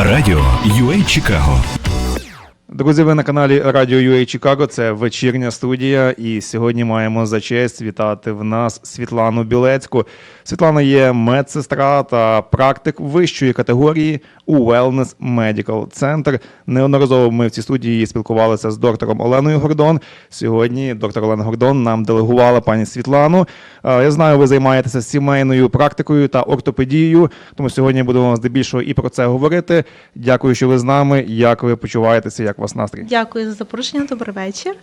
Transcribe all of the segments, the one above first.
Радіо UA Чикаго Друзі, ви на каналі Радіо UA Чикаго. Це вечірня студія. І сьогодні маємо за честь вітати в нас Світлану Білецьку. Світлана є медсестра та практик вищої категорії у Wellness Medical Center. Неодноразово ми в цій студії спілкувалися з доктором Оленою Гордон. Сьогодні доктор Олена Гордон нам делегувала пані Світлану. Е, Я знаю, ви займаєтеся сімейною практикою та ортопедією, тому сьогодні будемо здебільшого і про це говорити. Дякую, що ви з нами. Як ви почуваєтеся? Як у вас настрій? Дякую за запрошення. Добрий вечір.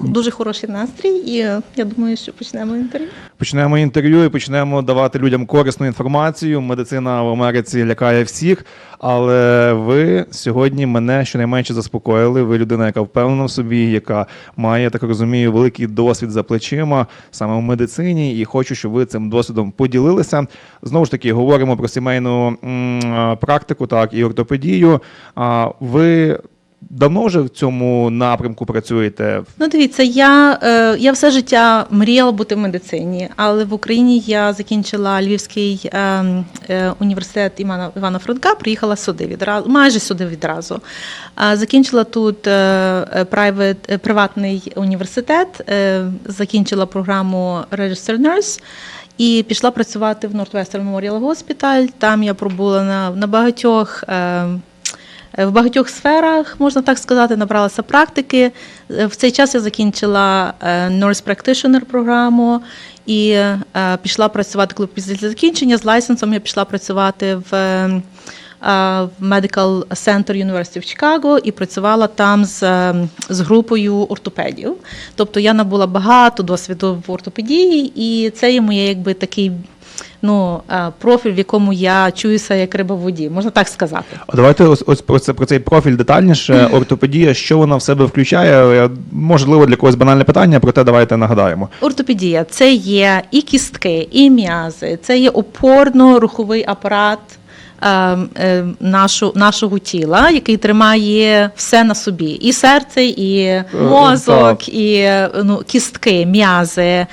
Дуже хороший настрій, і е, я думаю, що почнемо інтерв'ю. Почнемо інтерв'ю і почнемо давати людям корисну інформацію. Медицина в Америці лякає всіх, але ви сьогодні мене щонайменше заспокоїли. Ви людина, яка впевнена в собі, яка має, так розумію, великий досвід за плечима саме в медицині, і хочу, щоб ви цим досвідом поділилися. Знову ж таки, говоримо про сімейну м, практику, так і ортопедію. А ви давно вже в цьому напрямку працюєте? Ну, дивіться, я, е, я все життя мріяла бути в медицині, але в Україні я закінчила Львівський е, е, університет Івана, Івана Франка, приїхала сюди відразу, майже сюди відразу. А закінчила тут е, е, private, е, приватний університет, е, закінчила програму Registered Nurse. І пішла працювати в Northwestern Memorial Hospital. Там я пробула на, на багатьох е, в багатьох сферах, можна так сказати, набралася практики. Е, В цей час я закінчила е, Nurse Practitioner програму і е, пішла працювати, коли після закінчення з лайсенсом я пішла працювати в. е, е, В Medical Center University of Chicago і працювала там з, е, з групою ортопедів. Тобто я набула багато досвіду в ортопедії, і це є моє якби такий ну, е, профіль, в якому я чуюся як риба в воді, можна так сказати. А давайте ось, ось про це про цей профіль детальніше. Ортопедія, що вона в себе включає? Я- Можливо, для когось банальне питання, проте давайте нагадаємо. Ортопедія це є і кістки, і м'язи, це є опорно-руховий апарат. Е, е, Нашу, нашого тіла, який тримає все на собі: і серце, і мозок, і е, ну, кістки, м'язи,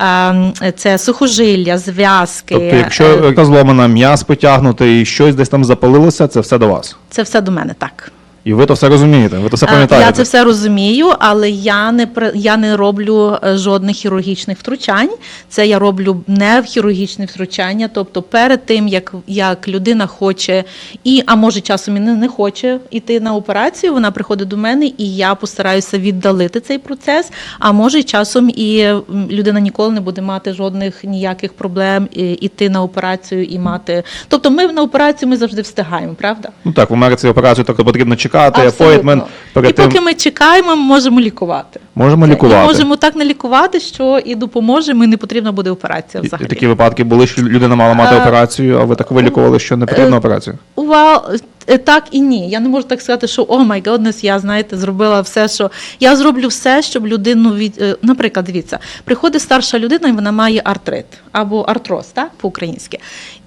е, це сухожилля, зв'язки. Тобто, якщо Е, зломана, м'яз потягнутий, і щось десь там запалилося, це все до вас. Це все до мене так. І ви то все розумієте, ви то все пам'ятаєте. Я це все розумію, але я не я не роблю е, жодних хірургічних втручань. Це я роблю не в хірургічне втручання. Тобто, перед тим як, як людина хоче, і а може часом і не, не хоче йти на операцію, вона приходить до мене, і я постараюся віддалити цей процес. А може часом і людина ніколи не буде мати жодних ніяких проблем і, іти на операцію і мати. Тобто, ми на операцію ми завжди встигаємо, правда? Ну так, в Америці операцію тобто потрібно чекати, Абсолютно. апойтмент. Перед І тим поки ми чекаємо, ми можемо лікувати. можемо І лікувати. можемо так не лікувати, що і допоможе, і не потрібна буде операція Взагалі І-. Такі випадки були, що людина мала мати Е, операцію, а ви так вилікували, що не потрібна операція. Well, е, так і ні. Я не можу так сказати, що о май годнес, я знаєте, зробила все, що я зроблю все, щоб людину від е, наприклад, дивіться, приходить старша людина, і вона має артрит або артроз, так по-українськи.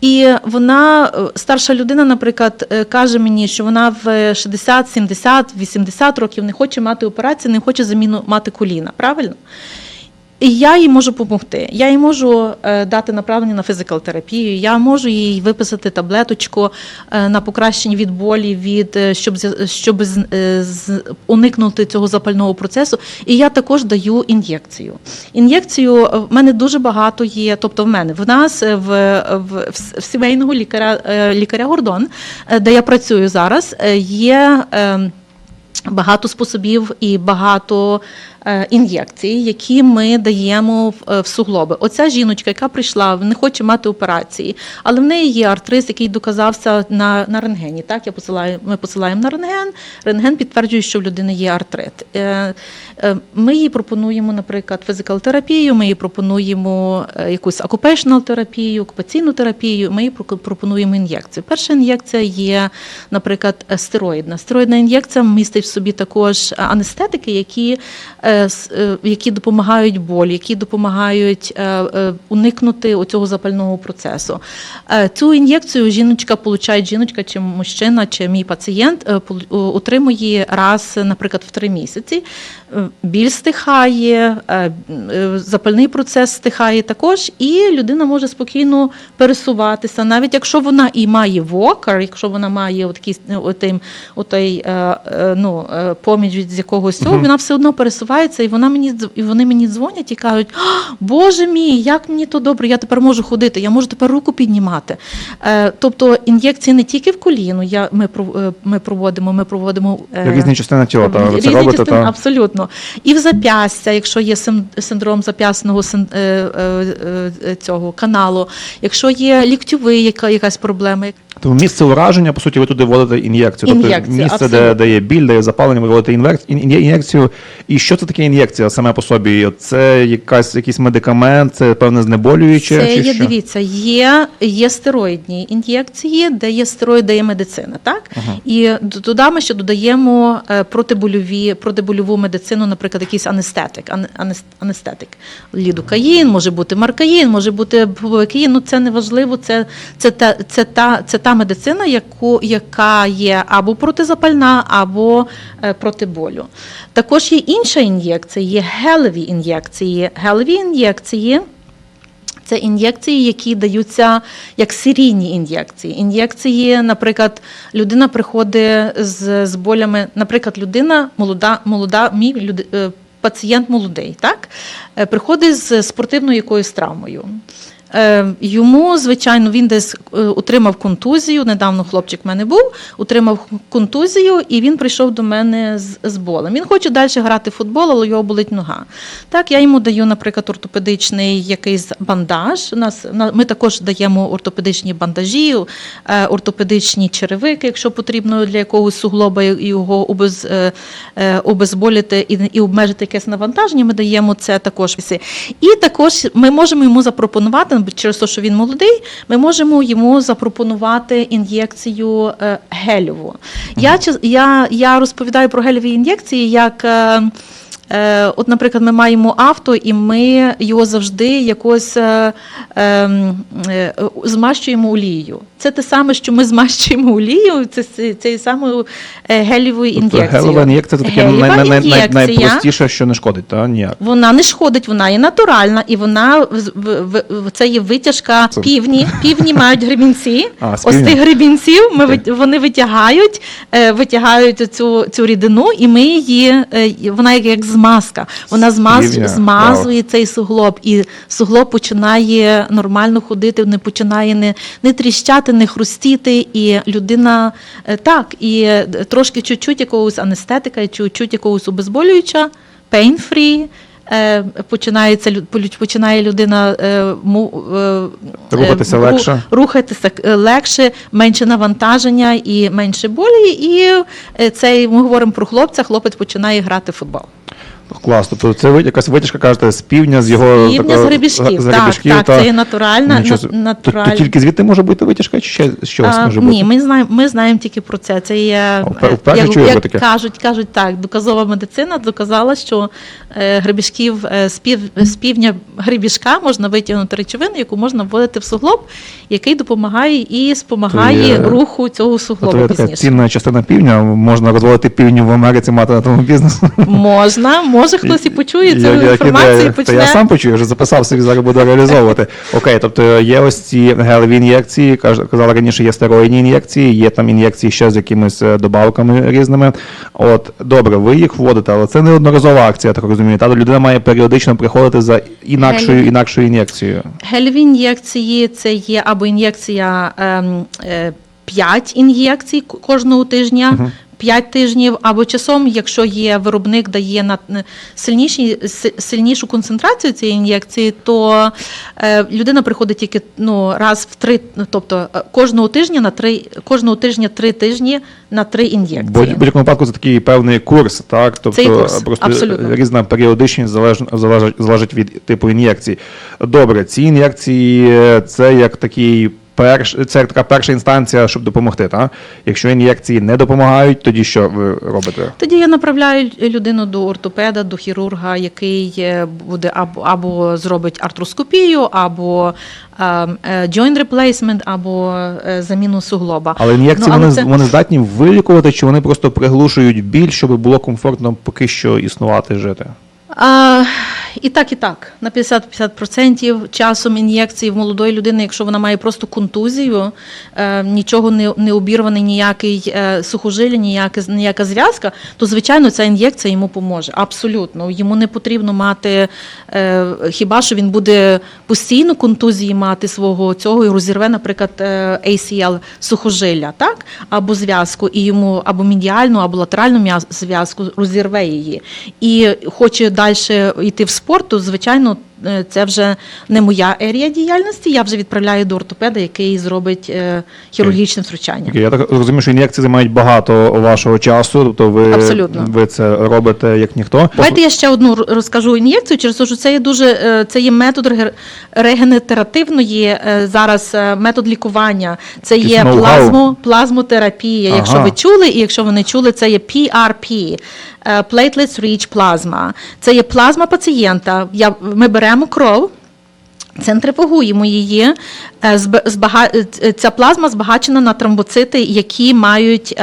І вона, е, старша людина, наприклад, е, каже мені, що вона в 60, 70, 80 років не хоче мати операцію, не хоче заміну мати коліна. Правильно? І я їй можу допомогти. Я їй можу е, дати направлення на фізикал-терапію, я можу їй виписати таблеточку е, на покращення від болі, від, е, щоб, щоб уникнути цього запального процесу. І я також даю ін'єкцію. Ін'єкцію в мене дуже багато є, тобто в мене, в нас в, в, в сімейного лікаря, лікаря Гордон, де я працюю зараз, є. е, Багато способів і багато е, ін'єкцій, які ми даємо в, е, суглоби. Оця жіночка, яка прийшла, не хоче мати операції, але в неї є артриз, який доказався на, на рентгені. Так, я посилаю, ми посилаємо на рентген. Рентген підтверджує, що в людини є артрит. Е, Ми їй пропонуємо, наприклад, фізикал-терапію, ми їй пропонуємо якусь окупейшнл терапію, окупаційну терапію. Ми їй пропонуємо ін'єкцію. Перша ін'єкція є, наприклад, стероїдна. Стероїдна ін'єкція містить в собі також анестетики, які які допомагають болі, які допомагають е, е, уникнути оцього запального процесу. Е, Цю ін'єкцію жіночка получає жіночка чи мужчина, чи мій пацієнт е, отримує раз, наприклад, в три місяці. Е, Біль стихає, е, е, запальний процес стихає також, і людина може спокійно пересуватися, навіть якщо вона і має вокер, якщо вона має отим, е, ну, поміч від якогось цього, вона все одно пересувається, і вона мені і вони мені дзвонять і кажуть: Боже мій, як мені то добре, я тепер можу ходити, я можу тепер руку піднімати. Тобто ін'єкції не тільки в коліно, я, ми, ми проводимо, ми проводимо Різні частини тіла, та, ви це робите, частини, та. абсолютно. І в зап'ястя, якщо є синдром зап'ясного е, е, е, цього каналу, якщо є ліктьовий, яка якась проблема. Тому місце ураження, по суті, ви туди вводите ін'єкцію. Тобто Ін'єкцію, місце, де, де є біль, де є запалення, ви вводите ін'єкцію. І що це таке ін'єкція саме по собі? Це якась, якийсь медикамент, це певне знеболююче? Це чи є, що? дивіться, є, є стероїдні ін'єкції, де є стероїд, де є медицина, так? І туди ми ще додаємо протибольові, протибольову медицину, наприклад, якийсь анестетик, ане- анес- анестетик. Лідокаїн, може бути маркаїн, може бути бувакаїн, ну це не важливо, це, це, та, це, та, це та медицина, яку, яка є або протизапальна, або е, проти болю. Також є інша ін'єкція, є гелеві ін'єкції. Гелеві ін'єкції це ін'єкції, які даються як серійні ін'єкції. Ін'єкції, наприклад, людина приходить з, з болями, наприклад, людина молода, молода мій люди, е, пацієнт молодий, так? Е, приходить з спортивною якоюсь травмою. Е, Йому, звичайно, він десь е, отримав контузію. Недавно хлопчик в мене був, отримав контузію, і він прийшов до мене з, з болем. Він хоче далі грати в футбол, але його болить нога. Так, я йому даю, наприклад, ортопедичний якийсь бандаж. У нас ми також даємо ортопедичні бандажі, е, ортопедичні черевики, якщо потрібно для якогось суглоба його обез, е, е, обезболити і, і обмежити якесь навантаження. Ми даємо це також. І також ми можемо йому запропонувати через те, що він молодий. Ми можемо йому запропонувати ін'єкцію е, гельову. Я, я, я розповідаю про гельові ін'єкції як. е, Е, От, наприклад, ми маємо авто, і ми його завжди якось е, ем, е, змащуємо олією. Це те саме, що ми змащуємо олією, це, це, це саме е, гелівою Тобто ін'єкцією. гелева ін'єкція це таке най, най, най, най, найпростіше, що не шкодить, та? Ніяк. Вона не шкодить, вона є натуральна, і вона це є витяжка Це- півні. Півні мають гребінці. А, Ось тих гребінців ми вит- вони витягають, е, витягають цю, цю рідину, і ми її е, вона як, як змазка. Вона змаз, змазує цей суглоб, і суглоб починає нормально ходити, не починає не, не тріщати, не хрустіти, і людина е, так, і е, трошки чуть-чуть якогось анестетика, чуть-чуть якогось обезболююча, pain-free, е, Починається починає людина Рухатися легше. рухатися легше, менше навантаження і менше болі. І е, цей ми говоримо про хлопця. Хлопець починає грати в футбол. Клас. Тобто це якась витяжка, кажете, з півня, з його такого- з гребішків. з Так, гребішків, так, та- це є натуральна. Нічого на- натураль- То, то тільки звідти може бути витяжка, чи ще А, може бути? Ні, ми знаємо, ми знаємо тільки про це. Це є А, як, чую як таке. кажуть, кажуть так. Доказова медицина доказала, що е, гребішків е, з, пів, з півдня гребішка можна витягнути речовину, яку можна вводити в суглоб, який допомагає і спомагає є- руху цього суглоба є така пізніше. цінна частина півня, можна розводити півню в Америці, мати на тому бізнес. Можна, може хтось і почує цю інформацію і почне. я сам почую, вже записав собі, зараз буду реалізовувати. Окей, тобто є ось ці гелеві ін'єкції, казали раніше, є стероїдні ін'єкції, є там ін'єкції ще з якимись е, добавками різними. От, добре, ви їх вводите, але це не одноразова акція, так розумію. Та людина має періодично приходити за інакшою, інакшою ін'єкцією. Гелеві ін'єкції це є або ін'єкція ем, е, 5 ін'єкцій кожного тижня. 5 тижнів, або часом, якщо є виробник, дає на сильніші, сильнішу концентрацію цієї ін'єкції, то е, людина приходить тільки ну, раз в три, ну, тобто е, кожного тижня на три, кожного тижня три тижні на три ін'єкції. будь-якому випадку це такий певний курс, так? Тобто Це курс, просто абсолютно. різна періодичність залежить, залежить, залежить від типу ін'єкцій. Добре, ці ін'єкції е, це як такий перш, це така перша інстанція, щоб допомогти. Та? Якщо ін'єкції не допомагають, тоді що ви робите? Тоді я направляю людину до ортопеда, до хірурга, який е, буде або, або зробить артроскопію, або ем, е, joint replacement, або е, заміну суглоба. Але ін'єкції Ну, вони, це- вони здатні вилікувати, чи вони просто приглушують біль, щоб було комфортно поки що існувати жити? А, і так, і так. На 50-50% часом ін'єкції в молодої людини, якщо вона має просто контузію, е, нічого не, не обірваний ніякий е, сухожилля, ніяка, ніяка зв'язка, то звичайно ця ін'єкція йому поможе. Абсолютно. Йому не потрібно мати, е, хіба що він буде постійно контузії мати свого цього і розірве, наприклад, е, ACL сухожилля, так? Або зв'язку, і йому або медіальну, або латеральну зв'язку розірве її. І хоче далі йти в спорт, то звичайно. е, Це вже не моя ерія діяльності. Я вже відправляю до ортопеда, який зробить е, хірургічне втручання. Я так розумію, що ін'єкції займають багато вашого часу, тобто ви, Абсолютно. ви це робите як ніхто. Давайте я ще одну розкажу ін'єкцію, через те, що це є дуже е, це є метод реге- регенеративної зараз метод лікування. Це є плазмо, плазмотерапія. Якщо ви чули, і якщо ви не чули, це є PRP. Е, Platelets Rich Plasma. Це є плазма пацієнта. Я, ми беремо кров. Центрифугуємо її. Е, е, Ця плазма збагачена на тромбоцити, які мають,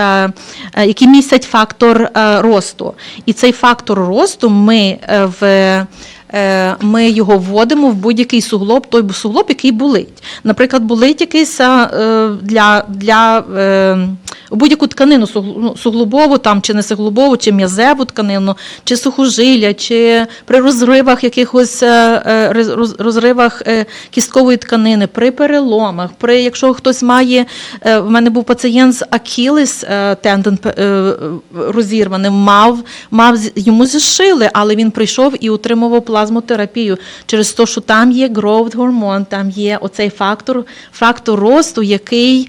які містять фактор росту. І цей фактор росту ми в. Е, Ми його вводимо в будь-який суглоб, той суглоб, який болить. Наприклад, болить якийсь е, для, для е, будь-яку тканину ну, суглобову, там, чи не суглобову, чи м'язеву тканину, чи сухожилля, чи при розривах якихось роз- роз- розривах кісткової тканини, при переломах, при якщо хтось має, в мене був пацієнт з Акілес тендон розірваним, мав, мав йому зшили, але він прийшов і отримував плазмотерапію через те, що там є growth гормон, там є оцей фактор, фактор росту, який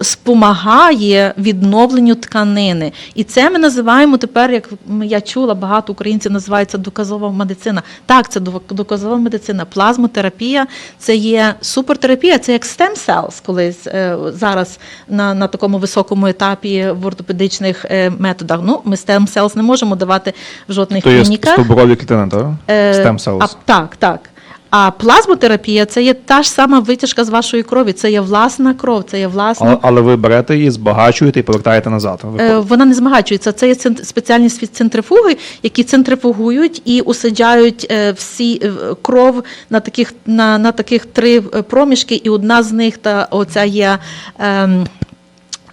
спомагає відновленню тканини. І це ми називаємо тепер, як я чула, багато українців називається доказова медицина. Так, це доказова медицина. Плазмотерапія це є супертерапія, це як stem cells колись е, зараз на, на такому високому етапі в ортопедичних е, методах. Ну, ми stem cells не можемо давати в жодних То є клініках. стовбурові клітини, так? А, так, так. А плазмотерапія це є та ж сама витяжка з вашої крові. Це є власна кров, це є власна. Але, але ви берете її, збагачуєте і повертаєте назад. Ви Е, Вона не змагачується. Це є цен- спеціальні сві- центрифуги, які центрифугують і усаджають е, всі е, кров на таких на, на таких три е, проміжки, і одна з них та оця є. ем,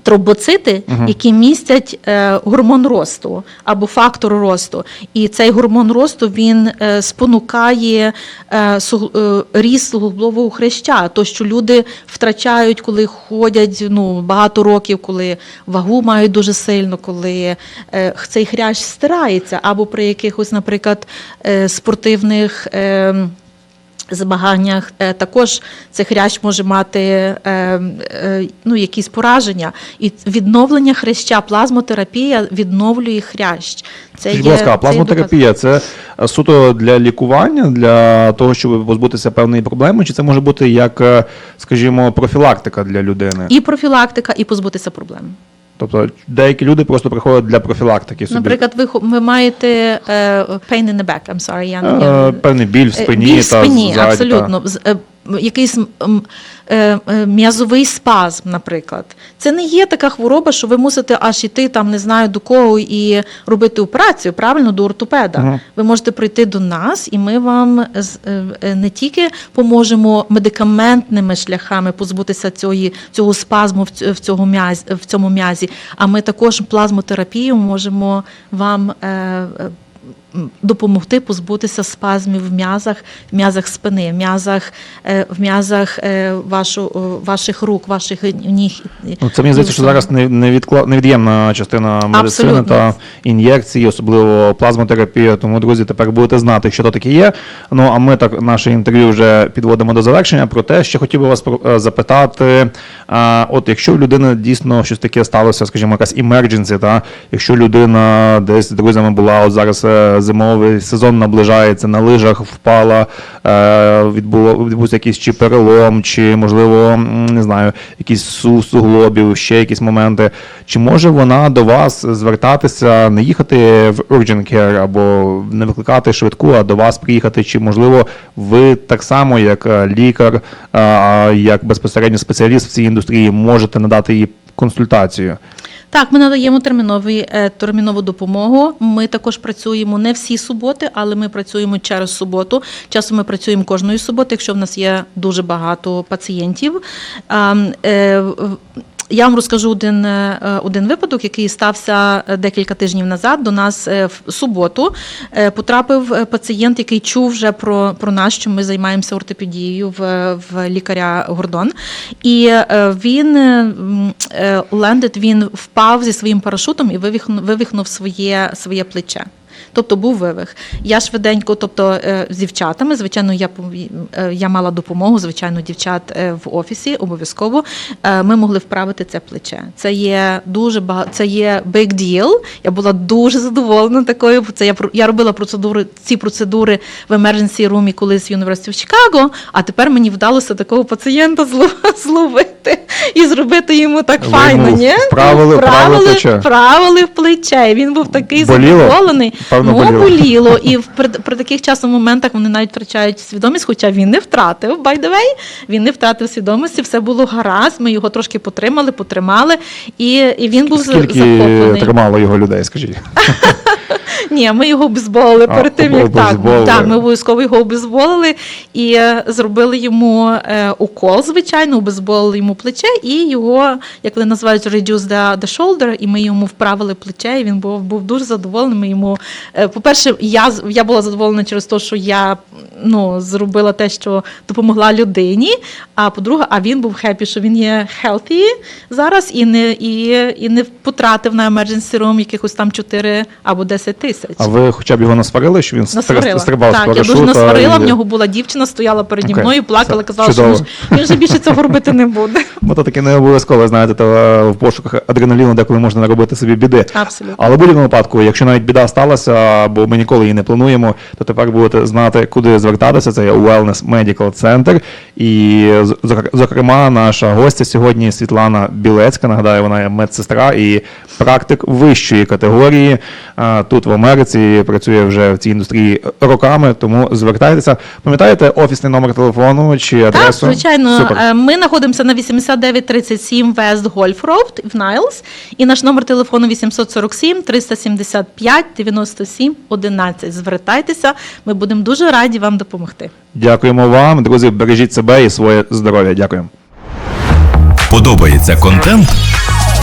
Тромбоцити, які містять е, гормон росту або фактор росту, і цей гормон росту він е, спонукає е, суг- е, ріст суглобового хряща, то що люди втрачають, коли ходять ну багато років, коли вагу мають дуже сильно, коли е, цей хрящ стирається, або при якихось, наприклад, е, спортивних. Е, змаганнях е, також цей хрящ може мати е, е, ну, якісь пораження. І відновлення хряща, плазмотерапія відновлює хрящ. Це Скажіть, будь ласка, а плазмотерапія це суто для лікування, для того, щоб позбутися певної проблеми, чи це може бути як, скажімо, профілактика для людини? І профілактика, і позбутися проблем. Тобто деякі люди просто приходять для профілактики собі. Наприклад, ви, ви маєте uh, pain in the back, I'm sorry, я, не- uh, певний біль в Е, спині біль в та спині, ззаді, абсолютно. Е, Якийсь е, е, м'язовий спазм, наприклад. Це не є така хвороба, що ви мусите аж іти там, не знаю до кого і робити операцію, правильно, до ортопеда. Мгм. Ви можете прийти до нас, і ми вам е, не тільки поможемо медикаментними шляхами позбутися цієї, цього спазму в ць- в м'язі, в цьому м'язі, а ми також плазмотерапією можемо вам. Допомогти позбутися спазмів в м'язах, в м'язах спини, в м'язах, е, в м'язах е, вашу, ваших рук, ваших ніг. Ну, це мені здається, що зараз невід'ємна частина медицини Абсолютно. та ін'єкції, особливо плазмотерапія. Тому, друзі, тепер будете знати, що то таке є. Ну а ми так наше інтерв'ю вже підводимо до завершення. Про те, що хотів би вас е, запитати. От якщо в людини дійсно щось таке сталося, скажімо, якась emergency, та якщо людина десь з друзями була от зараз зимовий сезон наближається, на лижах впала, е, відбувся якийсь чи перелом, чи, можливо, не знаю, якісь су- суглобів, ще якісь моменти. Чи може вона до вас звертатися, не їхати в urgent care або не викликати швидку, а до вас приїхати? Чи можливо ви так само, як е, лікар, е, як безпосередньо спеціаліст в цій індустрії, можете надати їй консультацію? Так, ми надаємо термінові, е, термінову допомогу. Ми також працюємо не всі суботи, але ми працюємо через суботу. Часом ми працюємо кожної суботи, якщо в нас є дуже багато пацієнтів. Я вам розкажу один, е, один випадок, який стався е, декілька тижнів назад. До нас е, в суботу потрапив пацієнт, який чув вже про, про нас, що ми займаємося ортопедією в, в лікаря Гордон. І він лендед, він впав зі своїм парашутом і вивихнув, вивихнув своє, своє плече. Тобто був вивих. Я швиденько, тобто е, з дівчатами, звичайно, я е, я мала допомогу, звичайно, дівчат е, в офісі обов'язково. Ми могли вправити це плече. Це є дуже багато, це є big deal. Я була дуже задоволена такою. Це я я робила процедури, ці процедури в emergency room колись в університеті в Чикаго. А тепер мені вдалося такого пацієнта зловити і зробити йому так Ви файно. ні? вправили- вправили плече? вправили в плече. Він був такий Боліло? задоволений. Певно, воно боліло. боліло. І в, при, при таких часом моментах вони навіть втрачають свідомість, хоча він не втратив, by the way, він не втратив свідомості, все було гаразд. Ми його трошки потримали, потримали, і, і він був Скільки захоплений. тримало його людей, скажіть? Ні, ми його обезболили перед тим, як так. Так, ми обов'язково його обезболили і е, зробили йому е, укол, звичайно, обезболили йому плече, і його, як вони називають, reduce the, the shoulder, і ми йому вправили плече, і він був, був дуже задоволений. Ми йому, е, по-перше, я, я була задоволена через те, що я ну, зробила те, що допомогла людині. А по-друге, а він був хеппі, що він є healthy зараз і не, і, і не потратив на emergency room якихось там 4 або 10 тисяч. А ви хоча б його насварили, що він Насварила. стрибав з так, я парашута? дуже насварила. і- В нього була дівчина, стояла переді Окей. мною, плакала, казала, що чудово. ж- він вже більше цього робити не буде. Бо то таке не обов'язково, знаєте, то е, в пошуках адреналіну деколи можна наробити собі біди. Абсолютно. Але в будь-якому випадку, якщо навіть біда сталася, бо ми ніколи її не плануємо, то тепер будете знати, куди звертатися. Це є Wellness Medical Center. І, зокрема, наша гостя сьогодні Світлана Білецька. Нагадаю, вона є медсестра і практик вищої категорії. Тут в Америці працює вже в цій індустрії роками, тому звертайтеся. Пам'ятаєте офісний номер телефону чи адресу? Так, звичайно, Супер. Е, ми знаходимося на 8937 West Golf Road в Найлс, і наш номер телефону 847 375 97 11. Звертайтеся, ми будемо дуже раді вам допомогти. Дякуємо вам, друзі. Бережіть себе і своє здоров'я. Дякую. Подобається контент?